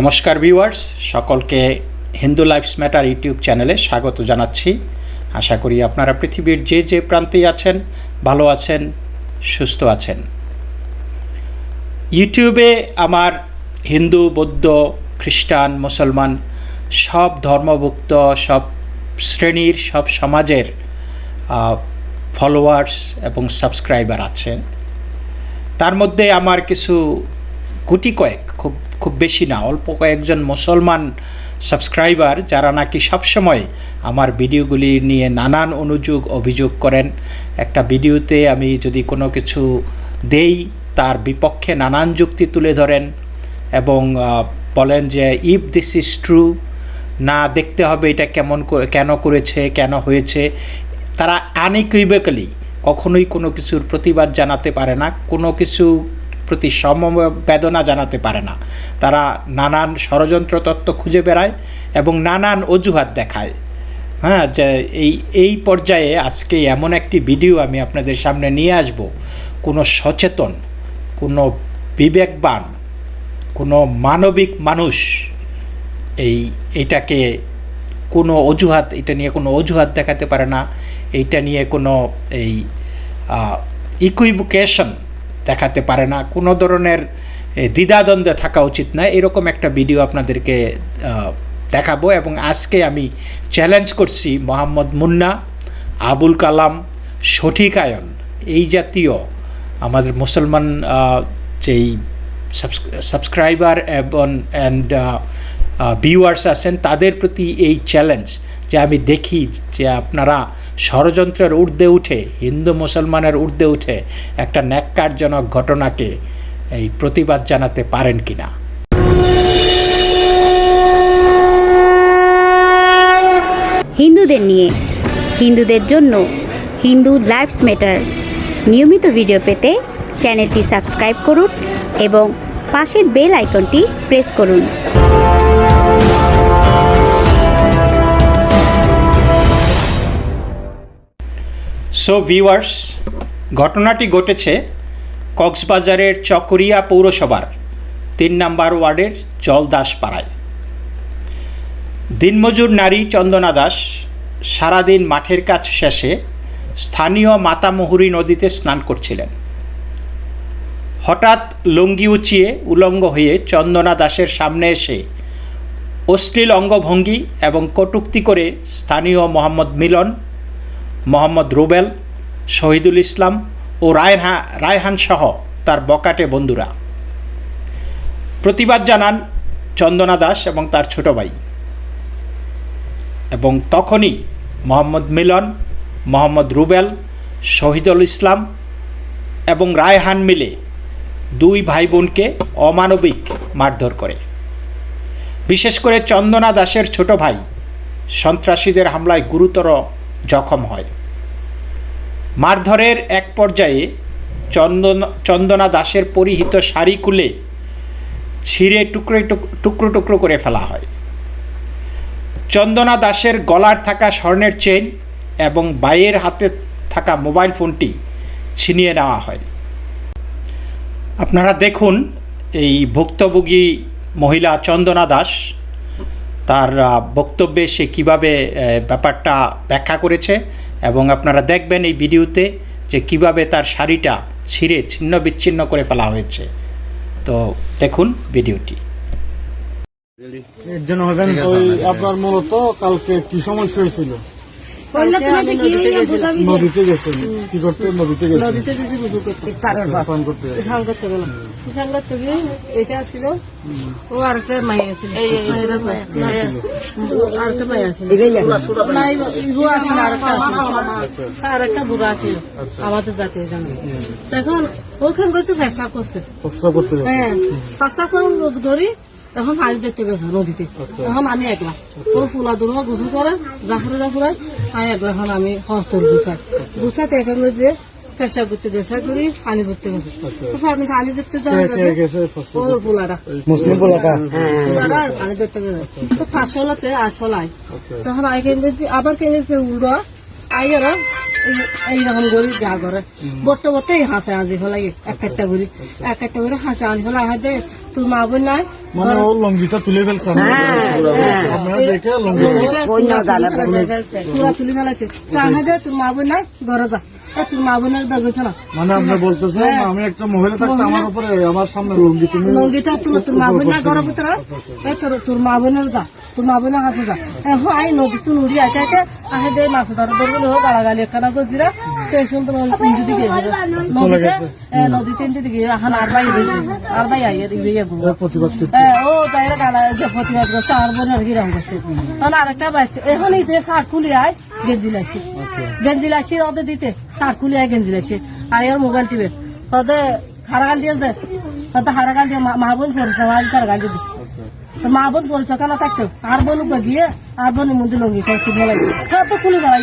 নমস্কার ভিউয়ার্স, সকলকে Hindu lives matter YouTube চ্যানেলে স্বাগত জানাচ্ছি। আশা করি আপনারা পৃথিবীর যে যে প্রান্তেই আছেন, ভালো আছেন, সুস্থ আছেন। ইউটিউবে আমার হিন্দু, বৌদ্ধ, খ্রিস্টান, মুসলমান সব ধর্মভুক্ত, সব শ্রেণির, সব সমাজের ফলোয়ার্স এবং সাবস্ক্রাইবার আছেন। তার মধ্যে আমার কিছু গুটি কয়েক খুব খুব বেশি না, অল্প কয়েকজন মুসলমান সাবস্ক্রাইবার যারা নাকি সবসময় আমার ভিডিওগুলি নিয়ে নানান অনুযোগ, অভিযোগ করেন। একটা ভিডিওতে আমি যদি কোনো কিছু দেই, তার বিপক্ষে নানান যুক্তি তুলে ধরেন এবং বলেন যে ইফ দিস ইজ ট্রু না দেখতে হবে এটা কেমন কেন করেছে, কেন হয়েছে। তারা আনইকুইবেকালি কখনোই কোনো কিছুর প্রতিবাদ জানাতে পারে না। কোনো কিছু প্রতি সমবেদনা জানাতে পারে না। তারা নানান ষড়যন্ত্র তত্ত্ব খুঁজে বেড়ায় এবং নানান অজুহাত দেখায়। হ্যাঁ যে এই এই পর্যায়ে আজকে এমন একটি ভিডিও আমি আপনাদের সামনে নিয়ে আসব। কোনো সচেতন, কোনো বিবেকবান, কোনো মানবিক মানুষ এই, এটাকে কোনো অজুহাত, এটা নিয়ে কোনো অজুহাত দেখাতে পারে না। এইটা নিয়ে কোনো এই ইকুইভুকেশন দেখাতে পারে না। কোনো ধরনের দ্বিধাদ্বন্দ্বে থাকা উচিত না এরকম একটা ভিডিও আপনাদেরকে দেখাবো এবং আজকে আমি চ্যালেঞ্জ করছি মোহাম্মদ মুন্না, আবুল কালাম, সঠিক আয়ন, এই জাতীয় আমাদের মুসলমান যেই সাবস্ক্রাইবার এবং অ্যান্ড ভিউয়ার্স আছেন, তাদের প্রতি এই চ্যালেঞ্জ যে আমি দেখি যে আপনারা ষড়যন্ত্রের ঊর্ধ্বে উঠে, হিন্দু মুসলমানের ঊর্ধ্বে উঠে একটা ন্যাক্কারজনক ঘটনাকে এই প্রতিবাদ জানাতে পারেন কি না হিন্দুদের নিয়ে, হিন্দুদের জন্য হিন্দু লাইফস ম্যাটার নিয়মিত ভিডিও পেতে চ্যানেলটি সাবস্ক্রাইব করুন এবং পাশের বেল আইকনটি প্রেস করুন। সো ভিউয়ার্স ঘটনাটি ঘটেছে কক্সবাজারের চকরিয়া পৌরসভার তিন নাম্বার ওয়ার্ডের জলদাস পাড়ায় দিনমজুর নারী চন্দনা দাস সারাদিন মাঠের কাজ শেষে স্থানীয় মাতামহুরী নদীতে স্নান করছিলেন। হঠাৎ লুঙ্গি উঁচিয়ে উলঙ্গ হয়ে চন্দনা দাসের সামনে এসে অশ্লীল অঙ্গভঙ্গি এবং কটূক্তি করে স্থানীয় মোহাম্মদ মিলন মোহাম্মদ রুবেল, শহীদুল ইসলাম ও রায়হা রায়হান সহ তার বকাটে বন্ধুরা। প্রতিবাদ জানান চন্দনা দাস এবং তার ছোট ভাই। এবং তখনই মোহাম্মদ মিলন, মোহাম্মদ রুবেল, শহীদুল ইসলাম এবং রায়হান মিলে দুই ভাই বোনকে অমানবিক মারধর করে। বিশেষ করে চন্দনা দাসের ছোট ভাই সন্ত্রাসীদের হামলায় গুরুতর জখম হয়। মারধরের এক পর্যায়ে চন্দন, চন্দনা দাসের পরিহিত শাড়ি খুলে ছিঁড়ে টুকরো টুক- টুকরো টুকরো করে ফেলা হয়। চন্দনা দাসের গলার থাকা স্বর্ণের চেইন এবং বাইয়ের হাতে থাকা মোবাইল ফোনটি ছিনিয়ে নেওয়া হয়। আপনারা দেখুন এই ভুক্তভোগী মহিলা চন্দনা দাস, তার বক্তব্যে সে কীভাবে ব্যাপারটা ব্যাখ্যা করেছে এবং আপনারা দেখবেন এই ভিডিওতে যে কীভাবে তার শাড়িটা ছিঁড়ে ছিন্ন বিচ্ছিন্ন করে ফেলা হয়েছে। তো দেখুন ভিডিওটি। এর জন্য হবেন ওই আপনার মূলত কালকে কি সমস্যা হয়েছিল? নদীতে গেছেন কি করতে? নদীতে গেছেন নদীতে গেছি গোসল করতে এটা ছিল। ও আরেকটা মাইয়া ছিল। আরেকটা মাইয়া। মাইয়া। ছিল। না ইগো আছে না আরেকটা আছে আরেকটা বুড়া ছিল আমাদের জাতীয় জানে তখন ওখানে গেছে ফেসা করছে। হ্যাঁ ফেসা করে ধরি তখন পানি দেখতে গেছে নদীতে। তখন আমি একলা। ও ফুলা দুর্মা গোসল করে জাফরে জাফরে আমি একলা এখন আমি হস্তর গুছাই। গুছাতে এখন যে পেশা করতে করি পানি ধরতে গেছে পানি ধরতে মুসলিম পানি ধরতে গেছে। তো আসলাই তখন আবার কেন উল্টো আইয়ার এইরকম করি যা করে বট্ট বট্ট এই হাসে আজি ফেলাই এক একটা করি এক একটা করে হাসে আনি ফেলাই হাতে তোর মা বোন নাই। মানে ও লঙ্গিটা তুলে ফেলছে আপনারা দেখে লঙ্গি পুরা ফেলাইছে। তোর মা বোন নাই ঘরে যা এ, তোর মা বোনের দেখেছে না? মানে আপনি আমি একটা মহিলা থাকতে আমার উপরে আমার সামনে লঙ্গি তুমি লঙ্গিটা তুলো তোর মা বোন না তোর তোর মা বোনের যা তোর মা বোনের কাছে যা। এ হো আই নদী তুই উড়ি আছে আছে আহে দে মাছ ধরে ধরবো হো গালাগালি একখানা করছি না স্টেশন তো ইন্দি দিকে নদীতে এ নদীতে ইন্দি দিকে এখন আর বাই আর বাই আইয়ে দিকে প্রতিবাদ করছে। ও তাইরা গালা যে প্রতিবাদ করছে আর বোনের করছে। তাহলে আরেকটা বাইছে। এখন এই যে শার্ট খুলি আয়। গেঞ্জি লাগছে গেঞ্জি লাগছে ওদের দিতে। শার্ট খুলি আয় গেঞ্জি লাগছে আর এর মোবাইল টিপে ওদের হারাগাল দিয়ে দে। ওদের হারাগাল দিয়ে মা- বোন পরিচয় হারাগাল দিয়ে দে। তো মা বোন পরিচয় কেন থাকতো। আর বোন গিয়ে আর বোনের মধ্যে লঙ্গি তো খুলি ফেলাই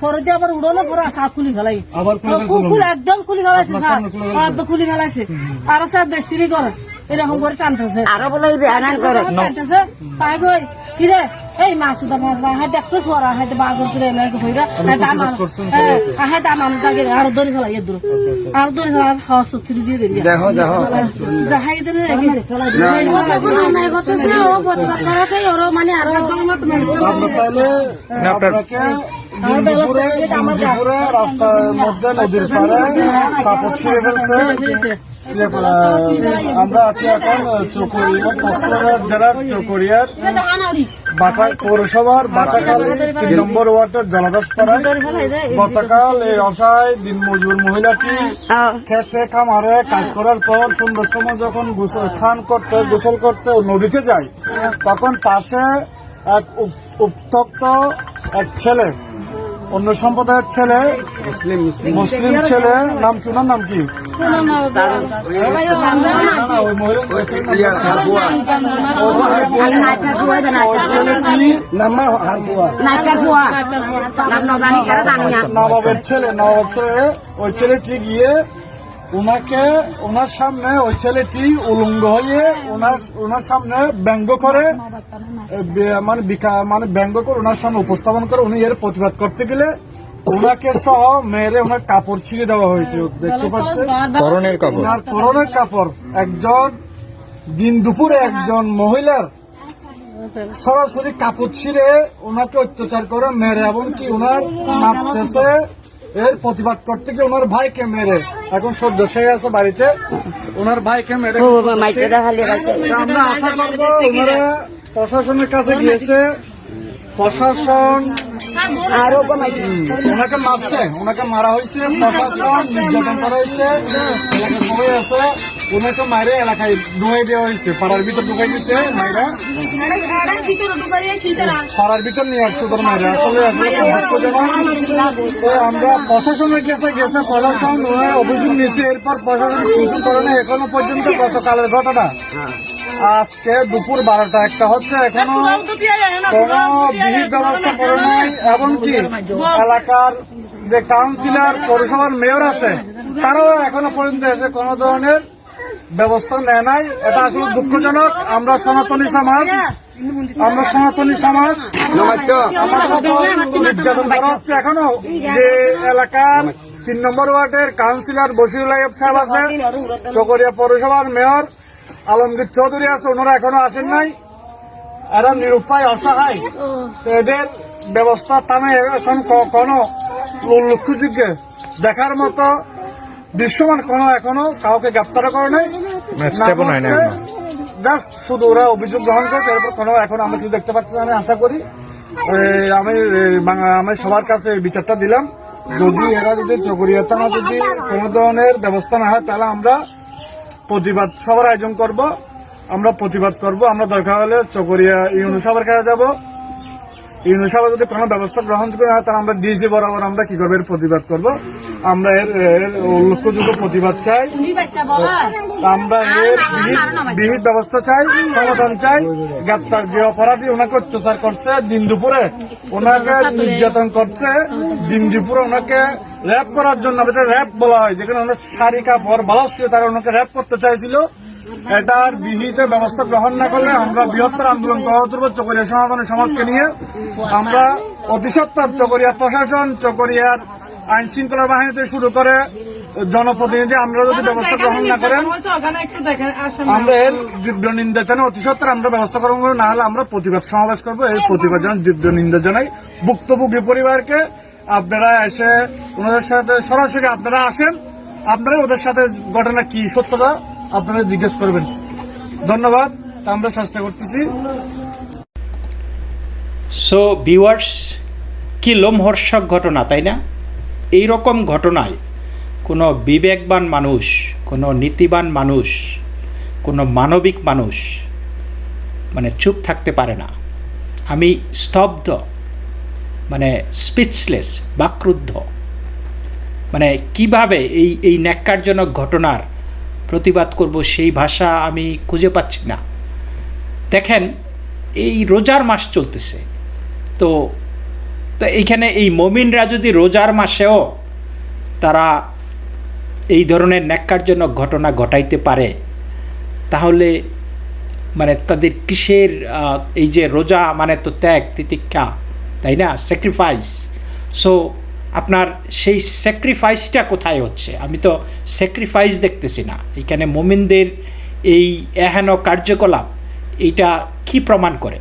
পরে দিয়ে আবার উড়ো না পরে শার্ট খুলি ফেলাই খুলে একদম খুলি ফেলাইছে স্যার। খুলে ফেলাইছে আর স্যার বেশি করে। এরকম করে টানতেছে। আরও বলে টানতেছে। তাই কই? কিরে এই মাছ সুদা মাছ হাতে দেখতে সোরা হাতে বাগর করে এনে হইরা। হাতে আমার হাতে আমার দাগে আর দড়ি ফেলাই দূর। আর দড়ি ফেলাই খাওয়া সত্যি দিয়ে দিই দেখো দেখো। দেখাই নাই ও ওরও মানে আরও রাস্তার মধ্যে নদীর পাড়ে কাপড় ছিঁড়ে ফেলছে। আমরা আছি এখন চকরিয়া কক্সবাজার জেলার চকরিয়ার বাটা পৌরসভার বাটাকাল তিন নম্বর ওয়ার্ডের জলদাস পাড়ায় গতকাল এই অসহায় দিন মজুর মহিলাটি খেতে খামারে কাজ করার পর সুন্দর সময় যখন গোসল স্নান করতে গোসল করতে নদীতে যায় তখন পাশে এক উত্তক্ত এক ছেলে অন্য সম্প্রদায়ের ছেলে মুসলিম ছেলে নাম কি? ওনার নাম কি? ওনার সামনে ওই ছেলেটি উলঙ্গ হয়ে ওনার ওনার সামনে ব্যঙ্গ করে মানে মানে ব্যঙ্গ করে ওনার সামনে উপস্থাপন করে উনি এর প্রতিবাদ করতে গেলে ওনাকে সহ মেয়েরে ওনার কাপড় ছিঁড়ে দেওয়া হয়েছে। দেখতে পাচ্ছেন? করণের কাপড়। ওনার পরনের কাপড়। একজন দিন দুপুরে একজন মহিলার সরাসরি কাপড় ছিঁড়ে ওনাকে অত্যাচার করে মেরে এমনকি ওনার মারতেছে এর প্রতিবাদ করতে গিয়ে ওনার ভাইকে মেরে। এখন সদ্য সে আছে বাড়িতে। ওনার ভাইকে মেরে আমরা আশা করব ওনারা প্রশাসনের কাছে গিয়েছে। প্রশাসন আরও ওনাকে মারছে ওনাকে মারা হয়েছে প্রশাসন নির্যাতন করা হয়েছে সবাই আছে ওনাকে মারে এলাকায় ঢুকাই দেওয়া হয়েছে পাড়ার ভিতর ঢুকাই দিচ্ছে মায়েরা। পাড়ার ভিতর নিয়ে আসছে তোর মায়েরা আসলে আসলে খুব দুঃখজনক। তো আমরা প্রশাসনের কাছে গেছে প্রশাসন অভিযোগ নিয়েছে এরপর প্রশাসন কিছু করে এখনও পর্যন্ত গতকালের ঘটনা। আজকে দুপুর বারোটা, একটা হচ্ছে এখনও কোনো বিহিত ব্যবস্থা করে নাই, এমনকি এলাকার যে কাউন্সিলর পৌরসভার মেয়র আছে, তারাও এখনও পর্যন্ত এসে কোনো ধরনের ব্যবস্থা নেয় নাই। এটা আসলে দুঃখজনক। আমরা সনাতনী সমাজ, আমরা সনাতনী সমাজ নির্যাতন করা হচ্ছে এখনও। যে এলাকার তিন নম্বর ওয়ার্ডের কাউন্সিলর বশিরুল্লাহ সাহেব আছে, চকরিয়া পৌরসভার মেয়র আলমগীর চৌধুরী আছে ওনারা এখনও আসেন নাই। এরা নিরুপায় অসহায়। তো এদের ব্যবস্থা তামে এখন কোনো উল্লেখযোগ্য দেখার মতো দৃশ্যমান কোনো এখনও কাউকে গ্রেপ্তার করে নাই। জাস্ট শুধু ওরা অভিযোগ গ্রহণ করেছে এরপর কোনো এখন আমরা কিছু দেখতে পাচ্ছি আমি আশা করি। আমি আমি সবার কাছে বিচারটা দিলাম। যদি এরা যদি চকরিয়া থানা যদি কোনো ধরনের ব্যবস্থা না হয় তাহলে আমরা প্রতিবাদ সবার আয়োজন করব। আমরা প্রতিবাদ করব। আমরা দরকার হলে চকরিয়া ইউনু কাছে যাব। ইউনু সভা যদি কোনো ব্যবস্থা গ্রহণ করে না তাহলে আমরা ডিজি বরাবর আমরা কি করব প্রতিবাদ করব? আমরা এর উল্লেখযোগ্য প্রতিবাদ চাই। আমরা এর বিহিত ব্যবস্থা চাই সমাধান চাই। গ্রেপ্তার যে অপরাধী ওনাকে অত্যাচার করছে দিন দুপুরে। ওনাকে নির্যাতন করছে দিন দুপুরে। ওনাকে র্যাপ করার জন্য এটা র্যাপ বলা হয়। যেখানে ওনার শাড়ি কাপড় ব্লাউজ ছিল তারা ওনাকে র্যাপ করতে চাইছিল। এটার বিহিত ব্যবস্থা গ্রহণ না করলে আমরা বৃহত্তর আন্দোলন তুলব চকরিয়া সমাধানের সমাজকে নিয়ে। আমরা অতিসত্তর চকরিয়া প্রশাসন চকরিয়ার আইন শৃঙ্খলা বাহিনী থেকে শুরু করে জনপ্রতিনিধি আমরা যদি ব্যবস্থা গ্রহণ না করেন আমরা এর তীব্র নিন্দা জানাই অতি সত্ত্বর আমরা ব্যবস্থা গ্রহণ করব না হলে আমরা প্রতিবাদ সমাবেশ করব এই প্রতিবাদ জানাই তীব্র নিন্দা জানাই। ভুক্তভোগী পরিবারকে আপনারা এসে ওনাদের সাথে সরাসরি আপনারা আসেন আপনারা ওদের সাথে ঘটনা কি সত্যতা আপনারা জিজ্ঞেস করবেন। ধন্যবাদ আমরা চেষ্টা করতেছি। সো ভিউয়ার্স কি লোমহর্ষক ঘটনা তাই না? এই রকম ঘটনায় কোনো বিবেকবান মানুষ, কোনো নীতিবান মানুষ, কোনো মানবিক মানুষ মানে চুপ থাকতে পারে না। আমি স্তব্ধ মানে স্পিচলেস বাকরুদ্ধ। মানে কীভাবে এই এই ন্যাক্কারজনক ঘটনার প্রতিবাদ করব সেই ভাষা আমি খুঁজে পাচ্ছি না। দেখেন, এই রোজার মাস চলতেছে। তো তো এইখানে এই মমিনরা যদি রোজার মাসেও তারা এই ধরনের ন্যাক্কারজনক ঘটনা ঘটাইতে পারে, তাহলে মানে তাদের কিসের এই যে রোজা মানে তো ত্যাগ, তিতিক্ষা, তাই না? স্যাক্রিফাইস সো আপনার সেই স্যাক্রিফাইসটা কোথায় হচ্ছে? আমি তো স্যাক্রিফাইস দেখতেছি না। এখানে মোমিনদের এই এহেন কার্যকলাপ এটা কি প্রমাণ করে?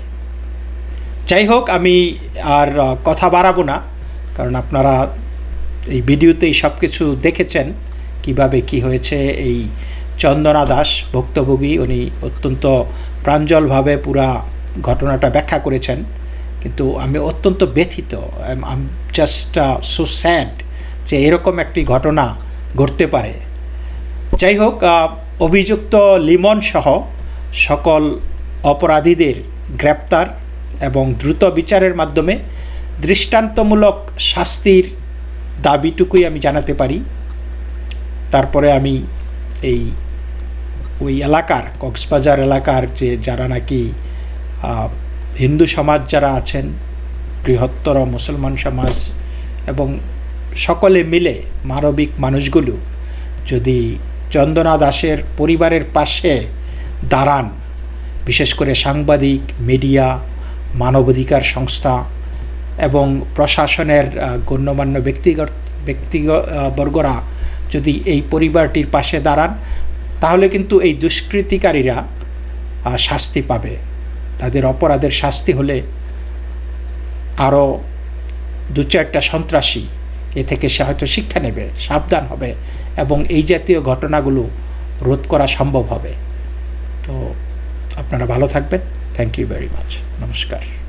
যাই হোক, আমি আর কথা বাড়াবো না, কারণ আপনারা এই ভিডিওতেই সব কিছু দেখেছেন, কীভাবে কি হয়েছে এই চন্দনা দাস ভুক্তভোগী, উনি অত্যন্ত প্রাঞ্জলভাবে পুরা ঘটনাটা ব্যাখ্যা করেছেন, কিন্তু আমি অত্যন্ত ব্যথিত, আম জাস্ট সো স্যাড যে এরকম একটি ঘটনা ঘটতে পারে। যাই হোক অভিযুক্ত লিমন সহ সকল অপরাধীদের গ্রেপ্তার এবং দ্রুত বিচারের মাধ্যমে দৃষ্টান্তমূলক শাস্তির দাবিটুকুই আমি জানাতে পারি। তারপরে আমি এই, ওই এলাকার, কক্সবাজার এলাকার যে যারা নাকি হিন্দু সমাজ যারা আছেন, বৃহত্তর মুসলমান সমাজ এবং সকলে মিলে মানবিক মানুষগুলো যদি চন্দনা দাসের পরিবারের পাশে দাঁড়ান, বিশেষ করে সাংবাদিক, মিডিয়া মানবাধিকার সংস্থা এবং প্রশাসনের গণ্যমান্য ব্যক্তিগত ব্যক্তিবর্গরা যদি এই পরিবারটির পাশে দাঁড়ান, তাহলে কিন্তু এই দুষ্কৃতিকারীরা শাস্তি পাবে। তাদের অপরাধের শাস্তি হলে আরও দু চারটা সন্ত্রাসী এ থেকে সে হয়তো শিক্ষা নেবে, সাবধান হবে এবং এই জাতীয় ঘটনাগুলো রোধ করা সম্ভব হবে। তো আপনারা ভালো থাকবেন। Thank you very much. Namaskar.